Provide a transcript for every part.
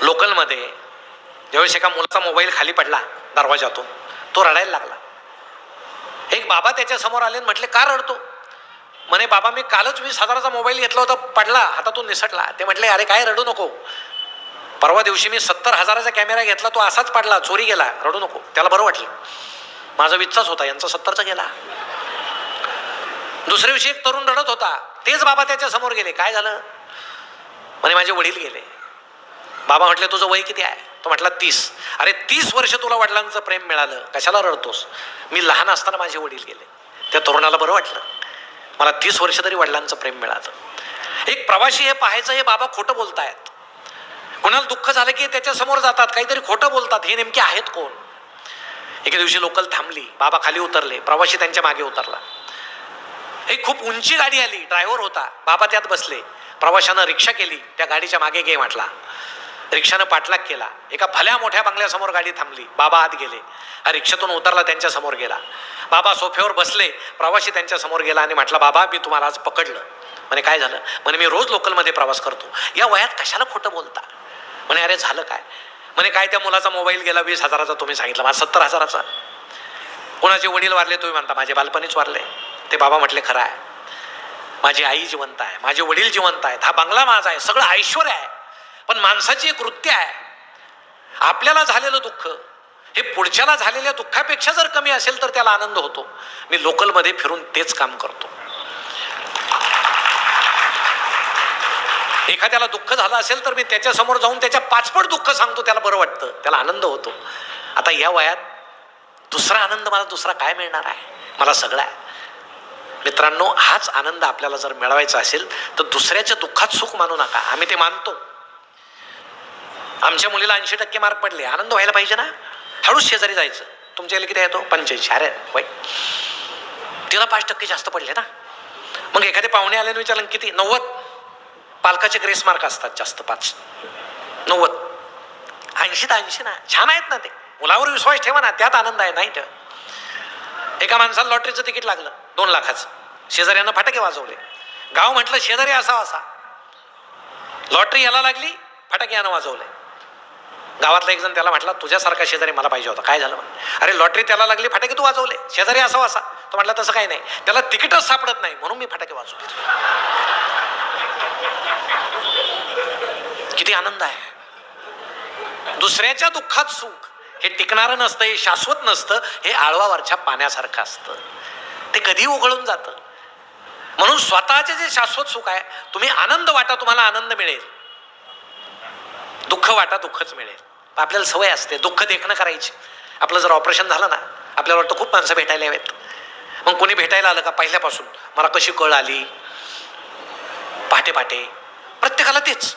लोकलमध्ये ज्यावेळेस एका मुलाचा मोबाईल खाली पडला दरवाजातून तो रडायला लागला. एक बाबा त्याच्यासमोर आले म्हटले का रडतो? म्हणे बाबा मी कालच वीस हजाराचा मोबाईल घेतला होता पडला हातातून निसटला. ते म्हटले अरे काय रडू नको. परवा दिवशी मी सत्तर हजाराचा कॅमेरा घेतला तो असाच पडला चोरी गेला रडू नको. त्याला बरं वाटलं. माझा विचाच होता यांचा सत्तरचा गेला. दुसऱ्या दिवशी एक तरुण रडत होता. तेच बाबा त्याच्यासमोर गेले. काय झालं? म्हणे माझे वडील गेले. बाबा म्हटले तुझं वय किती आहे? तो म्हटला तीस. अरे तीस वर्ष तुला वडिलांचं प्रेम मिळालं. कशाला रडतोस? मी लहान असताना माझे वडील गेले. त्या तरुणाला बरं वाटलं. मला तीस वर्ष तरी वडिलांचं प्रेम मिळालं. एक प्रवासी हे पाहायचं हे बाबा खोटं बोलतायत. कुणाला दुःख झालं की त्याच्यासमोर जातात काहीतरी खोटं बोलतात. हे नेमके आहेत कोण? एके दिवशी लोकल थांबली. बाबा खाली उतरले. प्रवाशी त्यांच्या मागे उतरला. एक खूप उंची गाडी आली. ड्रायव्हर होता. बाबा त्यात बसले. प्रवाशानं रिक्षा केली. त्या गाडीच्या मागे घे म्हटला. रिक्षानं पाठलाग केला. एका भल्या मोठ्या बंगल्यासमोर गाडी थांबली. बाबा आत गेले. हा रिक्षातून उतरला त्यांच्यासमोर गेला. बाबा सोफ्यावर बसले. प्रवासी त्यांच्यासमोर गेला आणि म्हटला बाबा मी तुम्हाला आज पकडलं. म्हणे काय झालं? म्हणे मी रोज लोकलमध्ये प्रवास करतो. या वयात कशाला खोटं बोलता? म्हणे अरे झालं काय? म्हणे काय त्या मुलाचा मोबाईल गेला? वीस हजाराचा तुम्ही सांगितलं. माझा सत्तर हजाराचा. कोणाचे वडील वारले तुम्ही म्हणता? माझे बालपणीच वारले. ते बाबा म्हटले खरं आहे. माझी आई जिवंत आहे. माझे वडील जिवंत आहेत. हा बंगला माझा आहे. सगळं ऐश्वर आहे. पण माणसाची एक वृत्ती आहे. आपल्याला झालेलं दुःख हे पुढच्याला झालेल्या दुःखापेक्षा जर कमी असेल तर त्याला आनंद होतो. मी लोकलमध्ये फिरून तेच काम करतो. एखाद्याला दुःख झालं असेल तर मी त्याच्यासमोर जाऊन त्याच्या पाचपट दुःख सांगतो त्याला बरं वाटतं त्याला आनंद होतो. आता या वयात दुसरा आनंद मला दुसरा काय मिळणार आहे? मला सगळं आहे. मित्रांनो हाच आनंद आपल्याला जर मिळवायचा असेल तर दुसऱ्याच्या दुःखात सुख मानू नका. आम्ही ते मानतो. आमच्या मुलीला ऐंशी टक्के मार्क पडले. आनंद व्हायला पाहिजे ना? हळूच शेजारी जायचं. तुमच्या किती येतो पंच्याऐंशी. अरे वय तिला पाच टक्के जास्त पडले ना? मग एखादे पाहुणे आले विचारलं किती? नव्वद? पालकाचे ग्रेस मार्क असतात जास्त पाच. नव्वद. ऐंशी तर ऐंशी ना. छान आहेत ना ते. मुलावर विश्वास ठेवा ना. त्यात आनंद आहे नाही ठेवा एका माणसाला लॉटरीचं तिकीट लागलं दोन लाखाचं. शेजाऱ्यानं फटाके वाजवले. गाव म्हटलं शेजारी असावा असा. लॉटरी याला लागली फटाके यानं वाजवले. गावातला एक जण त्याला म्हटला तुझ्यासारखा शेजारी मला पाहिजे होता. काय झालं अरे लॉटरी त्याला लागली फटाके तू वाजवले. शेजारी असा असा. तो म्हटला तसं काही नाही. त्याला तिकीटच सापडत नाही म्हणून मी फटाके वाजवले. किती आनंद आहे. दुसऱ्याच्या दुःखात सुख हे टिकणारं नसतं हे शाश्वत नसतं हे आळवावरच्या पाण्यासारखं असतं. ते कधी उघडून जातं. म्हणून स्वतःचे जे शाश्वत सुख आहे तुम्ही आनंद वाटा तुम्हाला आनंद मिळेल. दुःख वाटा दुःखच मिळेल. आपल्याला सवय असते दुःख देखणं करायची. आपलं जर ऑपरेशन झालं ना आपल्याला वाटतं खूप माणसं भेटायला यावेत. मग कोणी भेटायला आलं का पहिल्यापासून? मला कशी कळ आली? पहाटे पहाटे प्रत्येकाला तेच.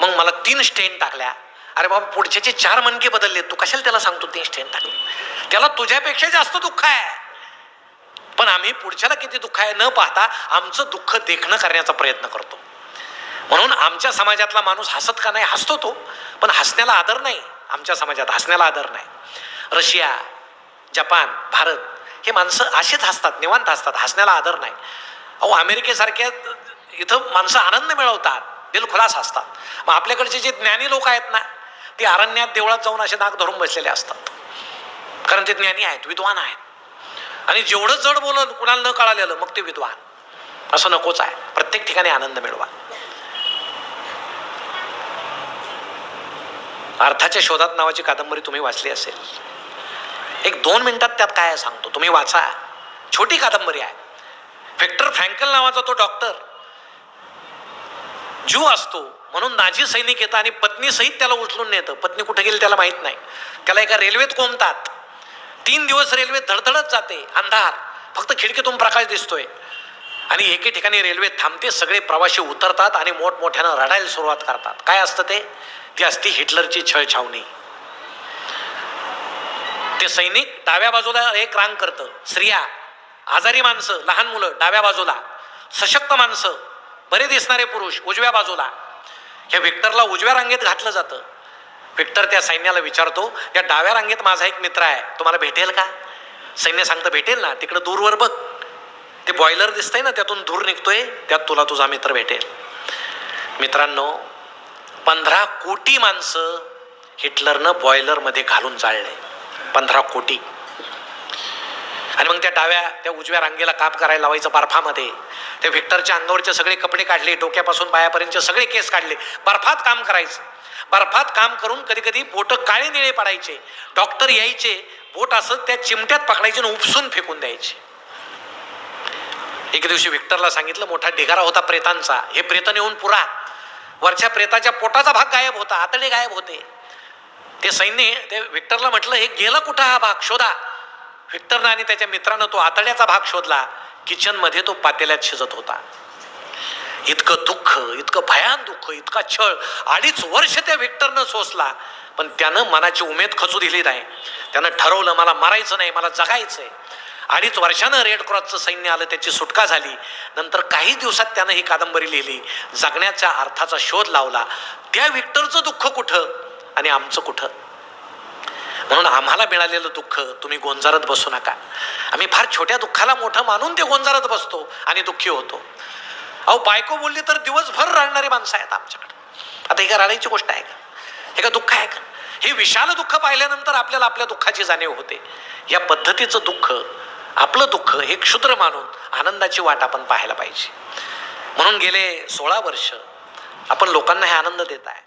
मग मला तीन स्टेन टाकल्या. अरे बाबा पुढच्याचे चार मणके बदलले तू कशाला त्याला सांगतो तीन स्टेन टाकले? त्याला तुझ्यापेक्षा जास्त दुःख आहे. पण आम्ही पुढच्याला किती दुःख आहे न पाहता आमचं दुःख देखणं करण्याचा प्रयत्न करतो. म्हणून आमच्या समाजातला माणूस हसत का नाही हसतो तो पण हसण्याला आदर नाही आमच्या समाजात हसण्याला आदर नाही. रशिया जपान भारत हे माणसं असेच हसतात निवांत हसतात हसण्याला आदर नाही. अहो अमेरिकेसारख्या इथं माणसं आनंद मिळवतात दिलखुलास असतात. मग आपल्याकडचे जे ज्ञानी लोक आहेत ना ते अरण्यात देवळात जाऊन असे नाक धरून बसलेले असतात. कारण ते ज्ञानी आहेत विद्वान आहेत. आणि जेवढं जड बोलत कुणाला न कळालेलं मग ते विद्वान. असं नकोच आहे. प्रत्येक ठिकाणी आनंद मिळवा. अर्थाच्या शोधात नावाची कादंबरी तुम्ही वाचली असेल. एक दोन मिनिटात त्यात काय आहे सांगतो. तुम्ही वाचा. छोटी कादंबरी आहे. व्हिक्टर फ्रँकल नावाचा तो डॉक्टर. ज्यू असतो. म्हणून नाझी सैनिक येतं आणि पत्नीसहित त्याला उचलून नेतं. पत्नी कुठे गेली त्याला माहीत नाही. त्याला एका रेल्वेत कोंबतात तीन दिवस रेल्वे धडधडत जाते. अंधार. फक्त खिडकीतून प्रकाश दिसतोय. आणि एके ठिकाणी रेल्वे थांबते सगळे प्रवासी उतरतात आणि मोठमोठ्यानं रडायला सुरुवात करतात. काय असतं ते? ती असती हिटलरची छळछावणी. ते सैनिक डाव्या बाजूला एक रांग करतं. स्त्रिया आजारी माणसं लहान मुलं डाव्या बाजूला. सशक्त माणसं बरे दिसणारे पुरुष उजव्या बाजूला. ह्या व्हिक्टरला उजव्या रांगेत घातलं जातं. व्हिक्टर त्या सैन्याला विचारतो या डाव्या रांगेत माझा एक मित्र आहे तुम्हाला भेटेल का? सैन्य सांगतं भेटेल ना तिकडं दूरवर बघ. ते बॉयलर दिसतंय ना त्यातून धूर निघतोय त्यात तुला तुझा मित्र भेटेल. मित्रांनो पंधरा कोटी माणसं हिटलरनं बॉयलरमध्ये घालून चालले पंधरा कोटी. आणि मग त्या डाव्या त्या उजव्या रांगेला काप करायला लावायचं बर्फामध्ये. त्या व्हिक्टरच्या अंगावरचे सगळे कपडे काढले डोक्यापासून पायापर्यंतचे सगळे केस काढले. बर्फात काम करायचं. बर्फात काम करून कधी कधी बोट काळे निळे पडायचे. डॉक्टर यायचे बोट असं त्या चिमट्यात पकडायचे आणि उपसून फेकून द्यायचे. एक दिवशी विक्टरला सांगितलं मोठा ढिगारा होता प्रेतांचा. हे प्रेत नेऊन पुरा. वरच्या प्रेताच्या पोटाचा भाग गायब होता. आतडे गायब होते. ते सैन्य ते विक्टरला म्हटलं हे गेलं कुठं हा भाग? शोधा. विक्टरनं आणि त्याच्या मित्रानं तो आतड्याचा भाग शोधला. किचनमध्ये तो पातेल्यात शिजत होता. इतकं दुःख इतकं भयान दुःख इतका छळ. अडीच वर्ष त्या विक्टरनं सोसला. पण त्यानं मनाची उमेद खचू दिली नाही. त्यानं ठरवलं मला मारायचं नाही मला जगायचं आहे अडीच वर्षानं रेड क्रॉसचं सैन्य आलं त्याची सुटका झाली. नंतर काही दिवसात त्यानं ही कादंबरी लिहिली. जगण्याच्या अर्थाचा शोध लावला. त्या व्हिक्टरचं दुःख कुठं? आणि आमचं कुठं? म्हणून आम्हाला मिळालेलं दुःख तुम्ही गोंजारत बसू नका. आम्ही फार छोट्या दुःखाला मोठं मानून ते गोंजारत बसतो आणि दुःखी होतो. अहो बायको बोलली तर दिवसभर रडणारी माणसं आहेत आमच्याकडे. आता ही का रडायची गोष्ट आहे का? हे का दुःख आहे का? हे विशाल दुःख पाहिल्यानंतर आपल्याला आपल्या दुःखाची जाणीव होते. या पद्धतीचं दुःख आपलं दुःख हे क्षुद्र मानून आनंदाची वाट आपण पाहायला पाहिजे. म्हणून गेले सोळा वर्ष आपण लोकांना हे आनंद देत आहे.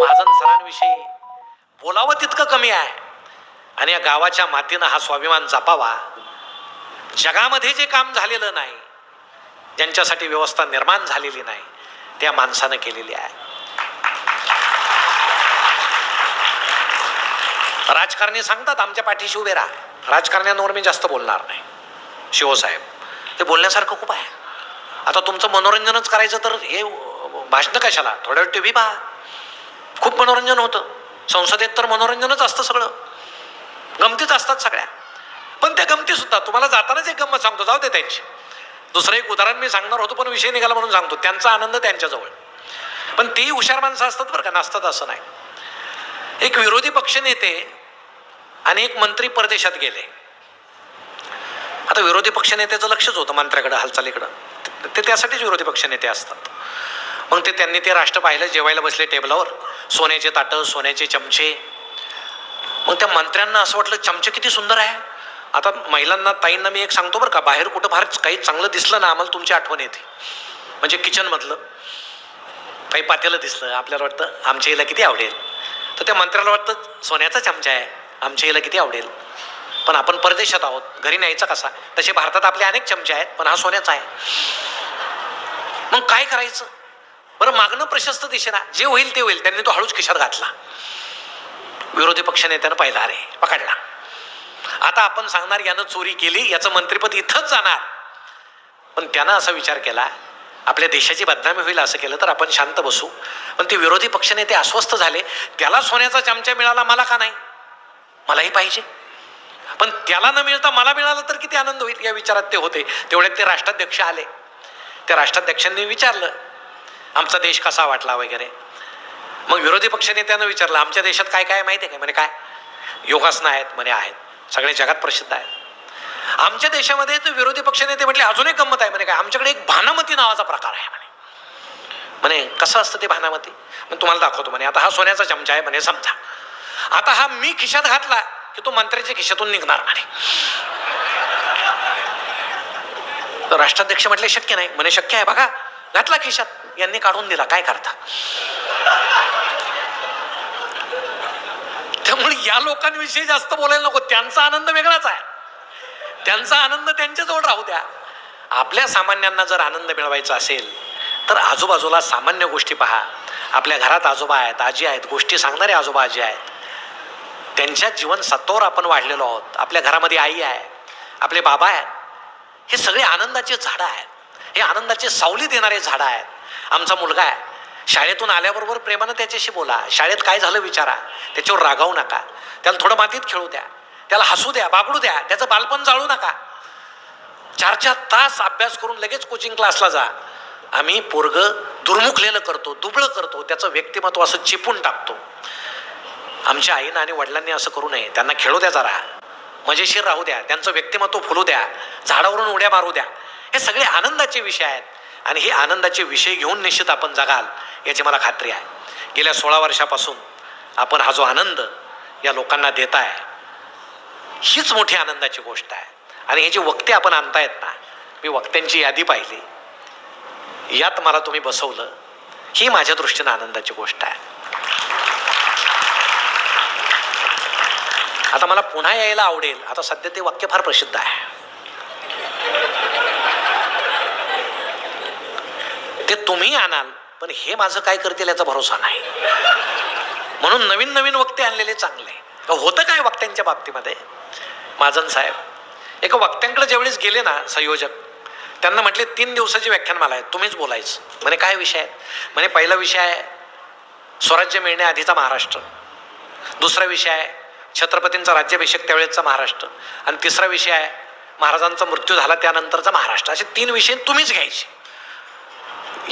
महाजन सरांविषयी बोलावं तितकं कमी आहे. आणि या गावाच्या मातीनं हा स्वाभिमान जपावा. जगामध्ये जे काम झालेलं नाही ज्यांच्यासाठी व्यवस्था निर्माण झालेली नाही त्या माणसानं केलेली आहे. राजकारणी सांगतात आमच्या पाठीशी उभे राहा. राजकारण्यांवर मी जास्त बोलणार नाही. शिवसाहेब ते बोलण्यासारखं खूप आहे. आता तुमचं मनोरंजनच करायचं तर हे भाषणं कशाला? थोड्या वेळ टी व्ही पहा. खूप मनोरंजन होतं. संसदेत तर मनोरंजनच असतं सगळं. गमतीच असतात सगळ्या. पण त्या गमती सुद्धा तुम्हाला जातानाच एक गंमत सांगतो. जाऊ दे त्यांची. दुसरं एक उदाहरण मी सांगणार होतो पण विषय निघाला म्हणून सांगतो. त्यांचा आनंद त्यांच्याजवळ. पण तेही हुशार माणसं असतात बरं का? नसतात असं नाही. एक विरोधी पक्षनेते आणि एक मंत्री परदेशात गेले. आता विरोधी पक्षनेत्याचं लक्षच होतं मंत्र्याकडं हालचालीकडं. ते त्यासाठीच विरोधी पक्षनेते असतात. मग ते त्यांनी ते राष्ट्र पाहिलं जेवायला बसले टेबलावर. सोन्याचे ताटं सोन्याचे चमचे. मग त्या मंत्र्यांना असं वाटलं चमचे किती सुंदर आहे. आता महिलांना ताईंना मी एक सांगतो बरं का बाहेर कुठं फार काही चांगलं दिसलं ना आम्हाला तुमची आठवण येते. म्हणजे किचनमधलं. काही पातेलं दिसलं आपल्याला वाटतं आमच्या हिला किती आवडेल. तर त्या मंत्र्याला वाटतं सोन्याचा चमचा आहे. आमच्या हिला किती आवडेल? पण आपण परदेशात आहोत. घरी न्यायचा कसा? तसे भारतात आपले अनेक चमचे आहेत पण हा सोन्याचा आहे. मग काय करायचं? बरं मागणं प्रशस्त दिशेना जे होईल ते होईल. त्यांनी तो हळूच खिशात घातला. विरोधी पक्षनेत्यानं पाहिला अरे पकडला. आता आपण सांगणार यानं चोरी केली याचं मंत्रिपद इथंच जाणार. पण त्यानं असा विचार केला आपल्या देशाची बदनामी होईल असं केलं तर आपण शांत बसू. पण ते विरोधी पक्षनेते अस्वस्थ झाले. त्याला सोन्याचा चमचा मिळाला मला का नाही? मलाही पाहिजे. पण त्याला न मिळता मला मिळालं तर किती आनंद होईल या विचारात ते होते. तेवढ्यात ते राष्ट्राध्यक्ष आले. त्या राष्ट्राध्यक्षांनी विचारलं आमचा देश कसा वाटला? वगैरे. मग विरोधी पक्षनेत्यानं विचारलं आमच्या देशात काय काय माहिती आहे का? म्हणे काय? योगासनं आहेत म्हणे आहेत. सगळे जगात प्रसिद्ध आहेत. आमच्या देशामध्ये तर विरोधी पक्षनेते म्हटले अजून एक गंमत आहे म्हणे काय? आमच्याकडे एक भानामती नावाचा प्रकार आहे म्हणे. म्हणे कसं असतं ते भानामती? मग तुम्हाला दाखवतो म्हणे आता हा सोन्याचा चमचा आहे म्हणे समजा. आता हा मी खिशात घातला की तो मंत्र्याच्या खिशातून निघणार नाही. राष्ट्राध्यक्ष म्हटले शक्य नाही. म्हणे शक्य आहे बघा. घातला खिशात. यांनी काढून दिला. काय करता? त्यामुळे या लोकांविषयी जास्त बोलायला नको. त्यांचा आनंद वेगळाच आहे. त्यांचा आनंद त्यांच्याजवळ राहू द्या. आपल्या सामान्यांना जर आनंद मिळवायचा असेल तर आजूबाजूला सामान्य गोष्टी पहा. आपल्या घरात आजोबा आहेत आजी आहेत गोष्टी सांगणारे आजोबा आजी आहेत. त्यांच्या जीवन सत्वावर आपण वाढलेलो आहोत. आपल्या घरामध्ये आई आहे आपले बाबा आहेत. हे सगळे आनंदाचे झाडं आहेत. हे आनंदाचे सावली देणारे झाडं आहेत. आमचा मुलगा आहे. शाळेतून आल्याबरोबर प्रेमानं त्याच्याशी बोला. शाळेत काय झालं विचारा. त्याच्यावर रागावू नका. त्याला थोडं मातीत खेळू द्या. त्याला हसू द्या बागडू द्या. त्याचं बालपण जाळू नका. चार चार तास अभ्यास करून लगेच कोचिंग क्लासला जा. आम्ही पोरग दुर्मुखलेलं करतो दुबळं करतो. त्याचं व्यक्तिमत्व असं चिपून टाकतो. आमच्या आईनं आणि वडिलांनी असं करू नये. त्यांना खेळू द्या जरा. मजेशीर राहू द्या. त्यांचं व्यक्तिमत्व फुलू द्या. झाडावरून उड्या मारू द्या. हे सगळे आनंदाचे विषय आहेत. आणि हे आनंदाचे विषय घेऊन निश्चित आपण जगाल याची मला खात्री आहे. गेल्या सोळा वर्षापासून आपण हा जो आनंद या लोकांना देताय हीच मोठी आनंदाची गोष्ट आहे. आणि हे जे वक्ते आपण आणतायत ना मी वक्त्यांची यादी पाहिली. यात मला तुम्ही बसवलं ही माझ्या दृष्टीनं आनंदाची गोष्ट आहे. आता मला पुन्हा यायला आवडेल. आता सध्या ते वाक्य फार प्रसिद्ध आहे. ते तुम्ही आणाल पण हे माझं काय करतील याचा भरोसा नाही. म्हणून नवीन नवीन वक्ते आणलेले चांगले. होतं काय वक्त्यांच्या बाबतीमध्ये? महाजन साहेब एका वक्त्यांकडे ज्यावेळेस गेले ना संयोजक त्यांना म्हटले तीन दिवसाची व्याख्यानमाला आहे तुम्हीच बोलायचं. म्हणे काय विषय? आहे म्हणे पहिला विषय आहे स्वराज्य मिळण्याआधीचा महाराष्ट्र. दुसरा विषय आहे छत्रपतींचा राज्याभिषेक त्यावेळेचा महाराष्ट्र. आणि तिसरा विषय आहे महाराजांचा मृत्यू झाला त्यानंतरचा महाराष्ट्र. असे तीन विषय तुम्हीच घ्यायचे.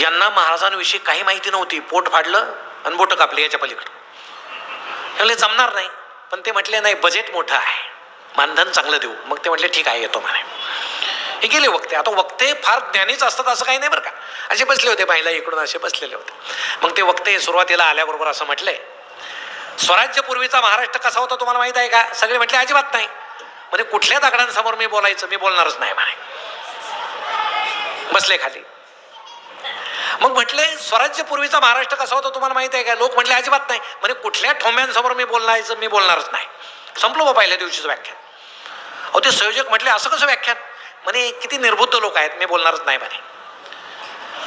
यांना महाराजांविषयी काही माहिती नव्हती. पोट फाडलं आणि बोटं कापली याच्या पलीकडं. म्हणले जमणार नाही. पण ते म्हटले नाही बजेट मोठं आहे. मानधन चांगलं देऊ. मग ते म्हटले ठीक आहे येतो म्हणे. हे गेले वक्ते. आता वक्ते फार ज्ञानीच असतात असं काही नाही बरं का. असे बसले होते महिला इकडून असे बसलेले होते. मग ते वक्ते सुरुवातीला आल्याबरोबर असं म्हटलंय स्वराज्यपूर्वीचा महाराष्ट्र कसा होता तुम्हाला माहीत आहे का? सगळे म्हटले अजिबात नाही. म्हणजे कुठल्या दगडांसमोर मी बोलायचं? मी बोलणारच नाही म्हणे. बसले खाली. मग म्हटले स्वराज्यपूर्वीचा महाराष्ट्र कसा होता तुम्हाला माहीत आहे का? लोक म्हटले अजिबात नाही. म्हणजे कुठल्या ठोंब्यांसमोर मी बोलायचं? मी बोलणारच नाही. संपलो बा पहिल्या दिवशीचं व्याख्यान. अहो ते संयोजक म्हटले असं कसं व्याख्यान? म्हणे किती निर्बुद्ध लोक आहेत मी बोलणारच नाही म्हणे.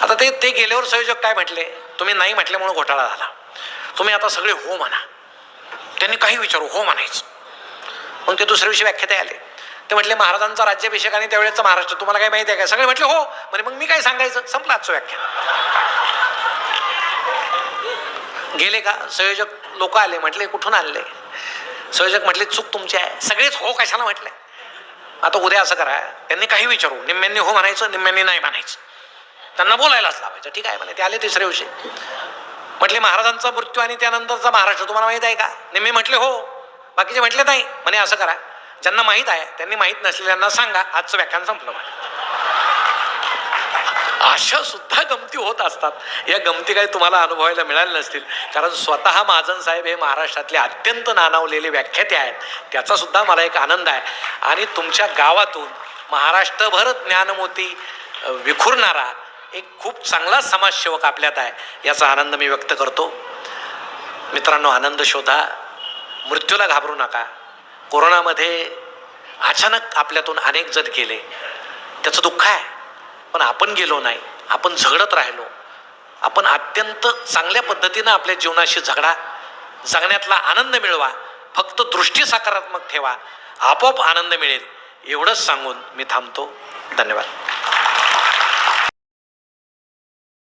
आता ते ते गेल्यावर संयोजक काय म्हटले? तुम्ही नाही म्हटल्यामुळे घोटाळा झाला. तुम्ही आता सगळे हो म्हणा. त्यांनी काही विचारू हो म्हणायचं. मग ते दुसऱ्या दिवशी व्याख्याते आले. ते म्हटले महाराजांचा राज्याभिषेक आणि त्यावेळेचा महाराष्ट्र तुम्हाला काय माहिती आहे का? सगळे म्हटले हो. म्हणजे मग मी काय सांगायचं? संपलं आजचं व्याख्यान. गेले का? संयोजक लोक आले म्हटले कुठून आणले? संयोजक म्हटले चूक तुमची आहे. सगळेच हो कशाला? म्हटले. आता उद्या असं करा. त्यांनी काही विचारू. निम्म्यांनी हो म्हणायचं निम्म्यांनी नाही म्हणायचं. त्यांना बोलायलाच लावायचं. ठीक आहे म्हणे. ते आले तिसऱ्या दिवशी. म्हटले महाराजांचा मृत्यू आणि त्यानंतरचा महाराष्ट्र तुम्हाला माहीत आहे का? निम्मे म्हटले हो. बाकीचे म्हटले नाही. म्हणे असं करा. ज्यांना माहीत आहे त्यांनी माहीत नसलेल्यांना सांगा. आजचं व्याख्यान संपलं म्हणे. अशा सुद्धा गमती होत असतात. या गमती काही तुम्हाला अनुभवायला मिळाल्या नसतील. कारण स्वतः महाजन साहेब हे महाराष्ट्रातले अत्यंत नानावलेले व्याख्याते आहेत. त्याचा सुद्धा मला एक आनंद आहे. आणि तुमच्या गावातून महाराष्ट्रभर ज्ञानमोती विखुरणारा एक खूप चांगला समाजसेवक आपल्यात आहे याचा आनंद मी व्यक्त करतो. मित्रांनो आनंद शोधा. मृत्यूला घाबरू नका. कोरोनामध्ये अचानक आपल्यातून अनेक जण गेले. त्याचं दुःख आहे. पण आपण गेलो नाही. आपण झगडत राहिलो. आपण अत्यंत चांगल्या पद्धतीनं आपल्या जीवनाशी झगडा. जगण्यातला आनंद मिळवा. फक्त दृष्टी सकारात्मक ठेवा. आपोआप आनंद मिळेल. एवढंच सांगून मी थांबतो. धन्यवाद.